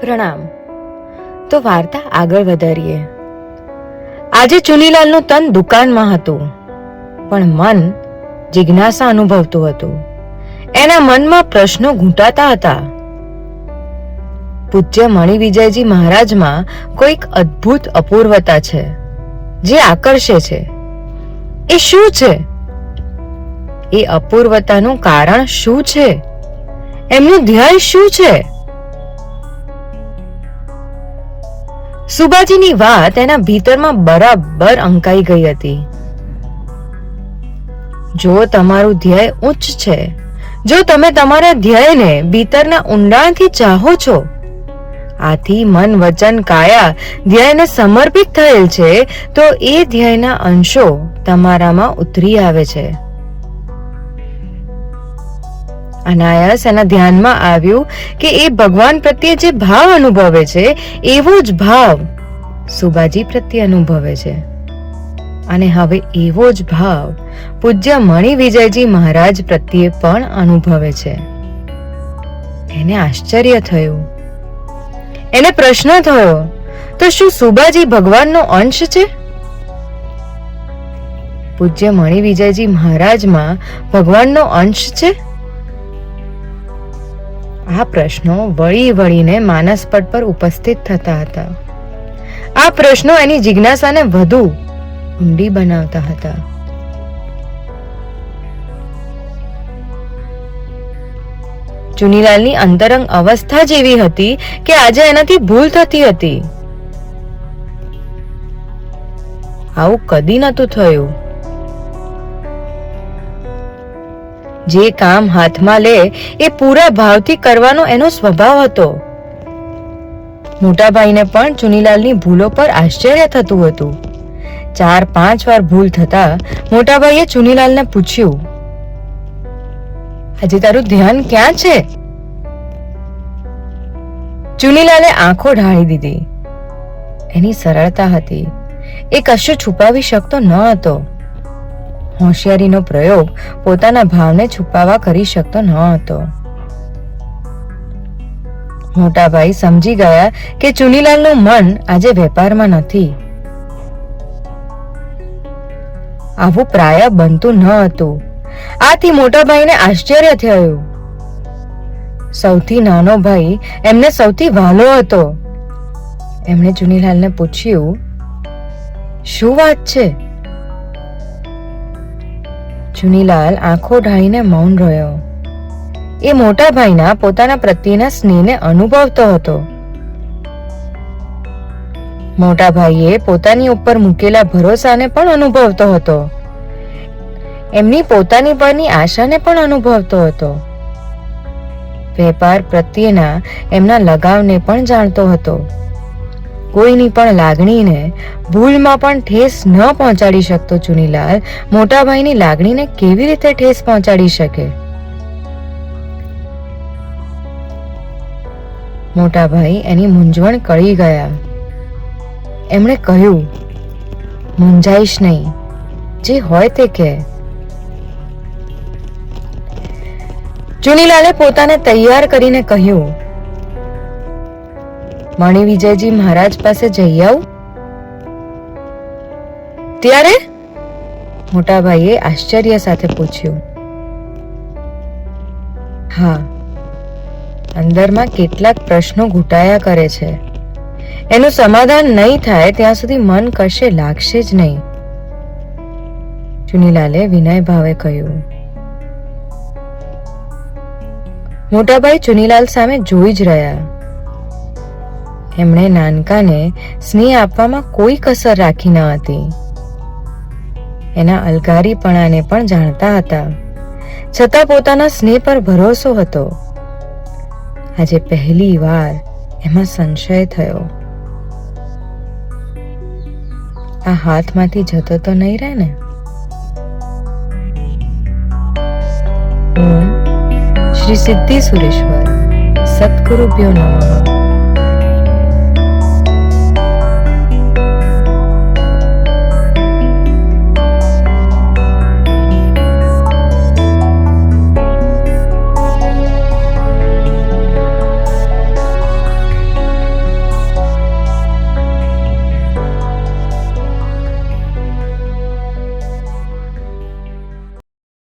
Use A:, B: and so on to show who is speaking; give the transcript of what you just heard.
A: પ્રણામ. તો વાર્તા આગળ વધારીએ. આજે ચુનીલાલનું તન દુકાનમાં હતું, પણ મન જિજ્ઞાસા અનુભવતું હતું. એના મનમાં પ્રશ્નો ઘૂંટાતા હતા. પૂજ્ય મણિ વિજયજી મહારાજમાં કોઈક અદ્ભુત અપૂર્વતા છે, જે આકર્ષે છે. એ શું છે? એ અપૂર્વતાનું કારણ શું છે? એમનું ધ્યેય શું છે? સુબાજીની વાત એના ભીતરમાં બરાબર અંકાઈ ગઈ હતી. જો તમારું ધ્યેય ઉચ્ચ છે, જો તમે તમારા ધ્યેયને ભીતરના ઊંડાણથી ચાહો છો, આથી મન વચન કાયા ધ્યેયને સમર્પિત થયેલ છે, તો એ ધ્યેયના અંશો તમારામાં ઉતરી આવે છે. અનાયાસ એના ધ્યાનમાં આવ્યું કે એ ભગવાન પ્રત્યે જે ભાવ અનુભવે છે, એવો જ ભાવ સુબાજી પ્રત્યે અનુભવે છે. અને હવે એવો જ ભાવ પૂજ્ય મણિ વિજયજી મહારાજ પ્રત્યે પણ અનુભવે છે. એને આશ્ચર્ય થયું. એને પ્રશ્ન થયો, તો શું સુબાજી ભગવાનનો અંશ છે? પૂજ્ય મણિ વિજયજી મહારાજમાં ભગવાનનો અંશ છે? આ પ્રશ્નો વળી વળીને માનસપટ પર ઉપસ્થિત થતા હતા. આ પ્રશ્નો એની જિજ્ઞાસાને વધુ ઊંડી બનાવતા હતા. ચુનીલાલની અંતરંગ અવસ્થા જેવી હતી કે આજે એનાથી ભૂલ થતી હતી. આવું કદી નતું થયું. જે કામ હાથમાં લે એ પૂરા ભાવથી કરવાનો એનો સ્વભાવ હતો. મોટાભાઈને પણ ચુનીલાલની ભૂલો પર આશ્ચર્ય થતું હતું. ચાર પાંચ વાર ભૂલ થતા મોટાભાઈએ ચુનીલાલને પૂછ્યું, આજે તારું ધ્યાન ક્યાં છે? ચુનીલાલે આંખો ઢાળી દીધી. એની સરળતા હતી. એ કશું છુપાવી શકતો ન હતો. હોશિયારીનો પ્રયોગ પોતાના ભાવને છુપાવવા કરી શકતો ન હતો. મોટાભાઈ સમજી ગયા કે ચુનીલાલનું મન આજે વેપારમાં નથી. આવું પ્રાય બનતું ન હતું. આથી મોટાભાઈને આશ્ચર્ય થયું. સૌથી નાનો ભાઈ એમને સૌથી વાલો હતો. એમણે ચુનીલાલને પૂછ્યું, શું વાત છે? ચુનીલાલ આંખો ઢાળીને મૌન રહ્યો. એ મોટા ભાઈના પોતાના પ્રત્યેના સ્નેહને અનુભવતો હતો. મોટા ભાઈએ પોતાની ઉપર મૂકેલા ભરોસાને પણ અનુભવતો હતો. એમની પોતાની પરની આશાને પણ અનુભવતો હતો. વેપાર પ્રત્યેના એમના લગાવને પણ જાણતો હતો. કોઈની પણ લાગણીને ભૂલમાં પણ ઠેસ ન પહોંચાડી શકતો ચુનીલાલ મોટાભાઈની લાગણીને કેવી રીતે ઠેસ પહોંચાડી શકે? મોટાભાઈ એની મૂંઝવણ કળી ગયા. એમણે કહ્યું, મૂંઝાઈશ નહીં. જે હોય તે કે. ચુનીલાલે પોતાને તૈયાર કરીને કહ્યું મણિ વિજયજી મહારાજ પાસે જઈ આવું. ત્યારે મોટાભાઈએ આશ્ચર્ય સાથે પૂછ્યું. હા, અંદરમાં કેટલાક પ્રશ્નો ઘૂંટાયા કરે છે. એનું સમાધાન નહીં થાય ત્યાં સુધી મન કશે લાગશે જ નહીં. ચુનીલાલે વિનય ભાવે કહ્યું. મોટાભાઈ ચુનીલાલ સામે જોઈ જ રહ્યા. એમણે નાનકાને સ્નેહ આપવામાં કોઈ કસર રાખી ન હતી. એના અલગારીપણાને પણ જાણતા હતા. છતાં પોતાના સ્નેહ પર ભરોસો હતો. આજે પહેલી વાર એમાં સંશય થયો. આ હાથમાંથી જતો તો નહીં રહે ને? શ્રી સિદ્ધિ સુરેશ્વર, સદગુરુભ્યો નમઃ.